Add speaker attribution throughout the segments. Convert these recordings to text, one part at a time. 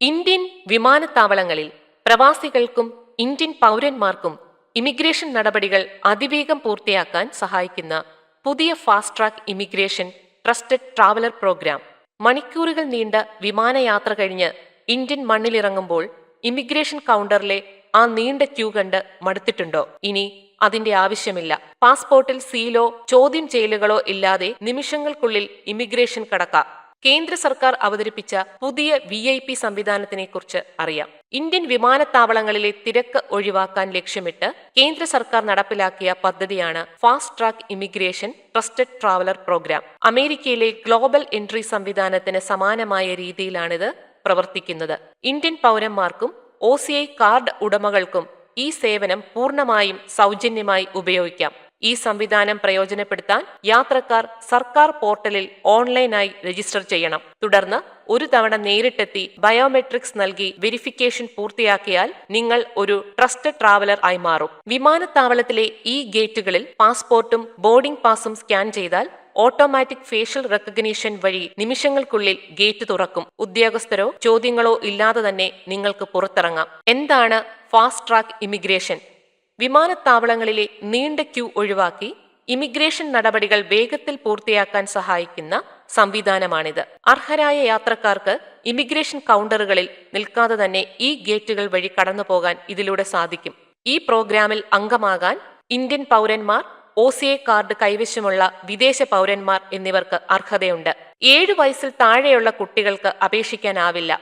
Speaker 1: Indian വിമാനത്താവളങ്ങളിൽ പ്രവാസികൾക്കും Indian പൗരന്മാർക്കും immigration നടപടികൾ അതിവേഗം പൂർത്തിയാക്കാൻ സഹായിക്കുന്ന പുതിയ fast track immigration trusted traveller programme. മണിക്കൂറുകൾ നീണ്ട വിമാനയാത്ര കഴിഞ്ഞ് ഇന്ത്യൻ മണ്ണിലിറങ്ങുമ്പോൾ ഇമിഗ്രേഷൻ കൗണ്ടറിലെ ആ നീണ്ട ക്യൂ കണ്ട് മടുത്തിട്ടുണ്ടോ? ഇനി അതിന്റെ ആവശ്യമില്ല. പാസ്പോർട്ടിൽ സീലോ ചോദ്യം ചെയ്യലുകളോ ഇല്ലാതെ നിമിഷങ്ങൾക്കുള്ളിൽ ഇമിഗ്രേഷൻ കടക്കാം. കേന്ദ്ര സർക്കാർ അവതരിപ്പിച്ച പുതിയ വി ഐ പി സംവിധാനത്തിനെ കുറിച്ച് അറിയാം. ഇന്ത്യൻ വിമാനത്താവളങ്ങളിലെ തിരക്ക് ഒഴിവാക്കാൻ ലക്ഷ്യമിട്ട് കേന്ദ്ര സർക്കാർ നടപ്പിലാക്കിയ പദ്ധതിയാണ് fast track immigration trusted traveller programme അമേരിക്കയിലെ ഗ്ലോബൽ എൻട്രി സംവിധാനത്തിന് സമാനമായ രീതിയിലാണിത് പ്രവർത്തിക്കുന്നത്. ഇന്ത്യൻ പൗരന്മാർക്കും ഒ കാർഡ് ഉടമകൾക്കും ഈ സേവനം പൂർണമായും സൗജന്യമായി ഉപയോഗിക്കാം. ഈ സംവിധാനം പ്രയോജനപ്പെടുത്താൻ യാത്രക്കാർ സർക്കാർ പോർട്ടലിൽ ഓൺലൈനായി രജിസ്റ്റർ ചെയ്യണം. തുടർന്ന് ഒരു തവണ നേരിട്ടെത്തി ബയോമെട്രിക്സ് നൽകി വെരിഫിക്കേഷൻ പൂർത്തിയാക്കിയാൽ നിങ്ങൾ ഒരു ട്രസ്റ്റഡ് ട്രാവലർ ആയി മാറും. വിമാനത്താവളത്തിലെ ഈ ഗേറ്റുകളിൽ പാസ്പോർട്ടും ബോർഡിംഗ് പാസും സ്കാൻ ചെയ്താൽ ഓട്ടോമാറ്റിക് ഫേഷ്യൽ റെക്കഗ്നീഷൻ വഴി നിമിഷങ്ങൾക്കുള്ളിൽ ഗേറ്റ് തുറക്കും. ഉദ്യോഗസ്ഥരോ ചോദ്യങ്ങളോ ഇല്ലാതെ തന്നെ നിങ്ങൾക്ക് പുറത്തിറങ്ങാം. എന്താണ് ഫാസ്റ്റ് ട്രാക്ക് ഇമിഗ്രേഷൻ? വിമാനത്താവളങ്ങളിലെ നീണ്ട ക്യൂ ഒഴിവാക്കി ഇമിഗ്രേഷൻ നടപടികൾ വേഗത്തിൽ പൂർത്തിയാക്കാൻ സഹായിക്കുന്ന സംവിധാനമാണിത്. അർഹരായ യാത്രക്കാർക്ക് ഇമിഗ്രേഷൻ കൗണ്ടറുകളിൽ നിൽക്കാതെ തന്നെ ഈ ഗേറ്റുകൾ വഴി കടന്നു പോകാൻ ഇതിലൂടെ സാധിക്കും. ഈ പ്രോഗ്രാമിൽ അംഗമാകാൻ ഇന്ത്യൻ പൗരന്മാർ ഒ സി എ കാർഡ് കൈവശമുള്ള വിദേശ പൗരന്മാർ എന്നിവർക്ക് അർഹതയുണ്ട്. ഏഴു വയസ്സിൽ താഴെയുള്ള കുട്ടികൾക്ക് അപേക്ഷിക്കാനാവില്ല.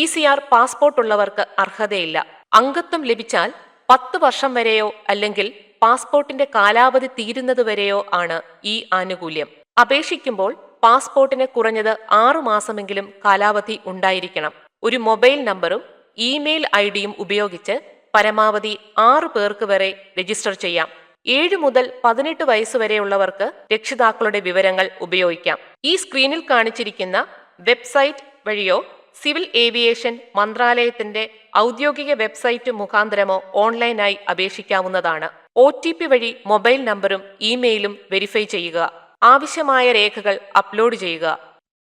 Speaker 1: ഇ സി ആർ പാസ്പോർട്ട് ഉള്ളവർക്ക് അർഹതയില്ല. അംഗത്വം ലഭിച്ചാൽ പത്ത് വർഷം വരെയോ അല്ലെങ്കിൽ പാസ്പോർട്ടിന്റെ കാലാവധി തീരുന്നതുവരെയോ ആണ് ഈ ആനുകൂല്യം. അപേക്ഷിക്കുമ്പോൾ പാസ്പോർട്ടിന് കുറഞ്ഞത് ആറു മാസമെങ്കിലും കാലാവധി ഉണ്ടായിരിക്കണം. ഒരു മൊബൈൽ നമ്പറും ഇമെയിൽ ഐ ഡിയും ഉപയോഗിച്ച് പരമാവധി ആറു പേർക്ക് വരെ രജിസ്റ്റർ ചെയ്യാം. ഏഴ് മുതൽ പതിനെട്ട് വയസ്സ് വരെയുള്ളവർക്ക് രക്ഷിതാക്കളുടെ വിവരങ്ങൾ ഉപയോഗിക്കാം. ഈ സ്ക്രീനിൽ കാണിച്ചിരിക്കുന്ന വെബ്സൈറ്റ് വഴിയോ സിവിൽ ഏവിയേഷൻ മന്ത്രാലയത്തിന്റെ ഔദ്യോഗിക വെബ്സൈറ്റ് മുഖാന്തരമോ ഓൺലൈനായി അപേക്ഷിക്കാവുന്നതാണ്. ഒ ടി പി വഴി മൊബൈൽ നമ്പറും ഇമെയിലും വെരിഫൈ ചെയ്യുക. ആവശ്യമായ രേഖകൾ അപ്ലോഡ് ചെയ്യുക.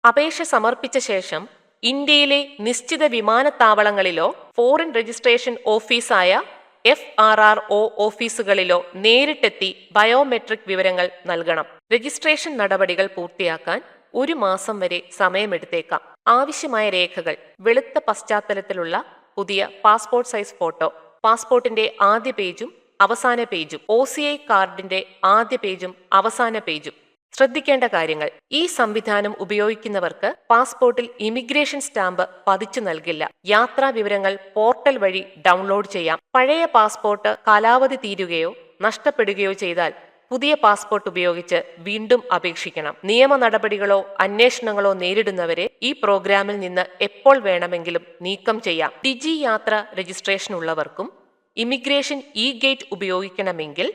Speaker 1: അപേക്ഷ സമർപ്പിച്ച ശേഷം ഇന്ത്യയിലെ നിശ്ചിത വിമാനത്താവളങ്ങളിലോ ഫോറിൻ രജിസ്ട്രേഷൻ ഓഫീസായ എഫ് ആർ ആർ ഒ ഓഫീസുകളിലോ നേരിട്ടെത്തി ബയോമെട്രിക് വിവരങ്ങൾ നൽകണം. രജിസ്ട്രേഷൻ നടപടികൾ പൂർത്തിയാക്കാൻ ഒരു മാസം വരെ സമയമെടുത്തേക്കാം. ആവശ്യമായ രേഖകൾ വെളുത്ത പശ്ചാത്തലത്തിലുള്ള പുതിയ പാസ്പോർട്ട് സൈസ് ഫോട്ടോ പാസ്പോർട്ടിന്റെ ആദ്യ പേജും അവസാന പേജും ഒ സി ഐ കാർഡിന്റെ ആദ്യ പേജും അവസാന പേജും. ശ്രദ്ധിക്കേണ്ട കാര്യങ്ങൾ ഈ സംവിധാനം ഉപയോഗിക്കുന്നവർക്ക് പാസ്പോർട്ടിൽ ഇമിഗ്രേഷൻ സ്റ്റാമ്പ് പതിച്ചു നൽകില്ല. യാത്രാ വിവരങ്ങൾ പോർട്ടൽ വഴി ഡൗൺലോഡ് ചെയ്യാം. പഴയ പാസ്പോർട്ട് കാലാവധി തീരുകയോ നഷ്ടപ്പെടുകയോ ചെയ്താൽ പുതിയ പാസ്പോർട്ട് ഉപയോഗിച്ച് വീണ്ടും അപേക്ഷിക്കണം. നിയമ നടപടികളോ അന്വേഷണങ്ങളോ നേരിടുന്നവരെ ഈ പ്രോഗ്രാമിൽ നിന്ന് എപ്പോൾ വേണമെങ്കിലും നീക്കം ചെയ്യാം. ഡിജി യാത്ര രജിസ്ട്രേഷൻ ഉള്ളവർക്കും ഇമിഗ്രേഷൻ ഇ ഗേറ്റ് ഉപയോഗിക്കണമെങ്കിൽ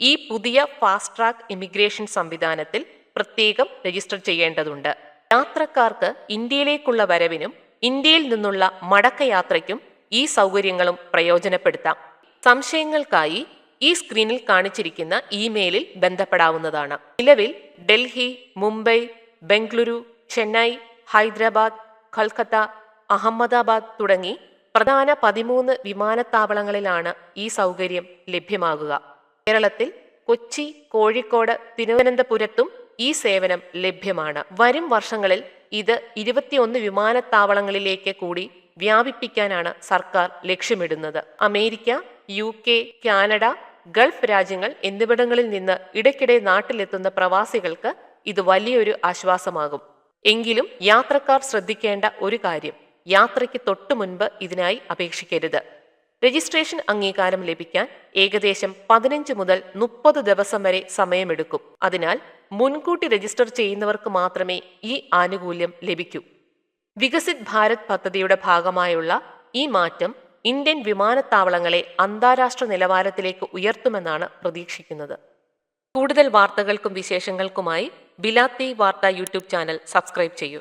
Speaker 1: ഈ പുതിയ ഫാസ്റ്റ് ട്രാക്ക് ഇമിഗ്രേഷൻ സംവിധാനത്തിൽ പ്രത്യേകം രജിസ്റ്റർ ചെയ്യേണ്ടതുണ്ട്. യാത്രക്കാർക്ക് ഇന്ത്യയിലേക്കുള്ള വരവിനും ഇന്ത്യയിൽ നിന്നുള്ള മടക്കയാത്രയ്ക്കും ഈ സൗകര്യങ്ങളും പ്രയോജനപ്പെടുത്താം. സംശയങ്ങൾക്കായി ഈ സ്ക്രീനിൽ കാണിച്ചിരിക്കുന്ന ഇമെയിലിൽ ബന്ധപ്പെടാവുന്നതാണ്. നിലവിൽ ഡൽഹി മുംബൈ ബംഗളൂരു ചെന്നൈ ഹൈദരാബാദ് കൊൽക്കത്ത അഹമ്മദാബാദ് തുടങ്ങി പ്രധാന പതിമൂന്ന് വിമാനത്താവളങ്ങളിലാണ് ഈ സൗകര്യം ലഭ്യമാകുക. കേരളത്തിൽ കൊച്ചി കോഴിക്കോട് തിരുവനന്തപുരത്തും ഈ സേവനം ലഭ്യമാണ്. വരും വർഷങ്ങളിൽ ഇത് ഇരുപത്തിയൊന്ന് വിമാനത്താവളങ്ങളിലേക്ക് കൂടി വ്യാപിപ്പിക്കാനാണ് സർക്കാർ ലക്ഷ്യമിടുന്നത്. അമേരിക്ക യു കാനഡ ഗൾഫ് രാജ്യങ്ങൾ എന്നിവിടങ്ങളിൽ നിന്ന് ഇടയ്ക്കിടെ നാട്ടിലെത്തുന്ന പ്രവാസികൾക്ക് ഇത് വലിയൊരു ആശ്വാസമാകും. എങ്കിലും യാത്രക്കാർ ശ്രദ്ധിക്കേണ്ട ഒരു കാര്യം യാത്രയ്ക്ക് തൊട്ടു മുൻപ് ഇതിനായി അപേക്ഷിക്കരുത്. രജിസ്ട്രേഷൻ അംഗീകാരം ലഭിക്കാൻ ഏകദേശം പതിനഞ്ച് മുതൽ മുപ്പത് ദിവസം വരെ സമയമെടുക്കും. അതിനാൽ മുൻകൂട്ടി രജിസ്റ്റർ ചെയ്യുന്നവർക്ക് മാത്രമേ ഈ ആനുകൂല്യം ലഭിക്കൂ. വികസിത് ഭാരത് പദ്ധതിയുടെ ഭാഗമായുള്ള ഈ മാറ്റം ഇന്ത്യൻ വിമാനത്താവളങ്ങളെ അന്താരാഷ്ട്ര നിലവാരത്തിലേക്ക് ഉയർത്തുമെന്നാണ് പ്രതീക്ഷിക്കുന്നത്. കൂടുതൽ വാർത്തകൾക്കും വിശേഷങ്ങൾക്കുമായി ബിലാത്തി വാർത്ത യൂട്യൂബ് ചാനൽ സബ്സ്ക്രൈബ് ചെയ്യൂ.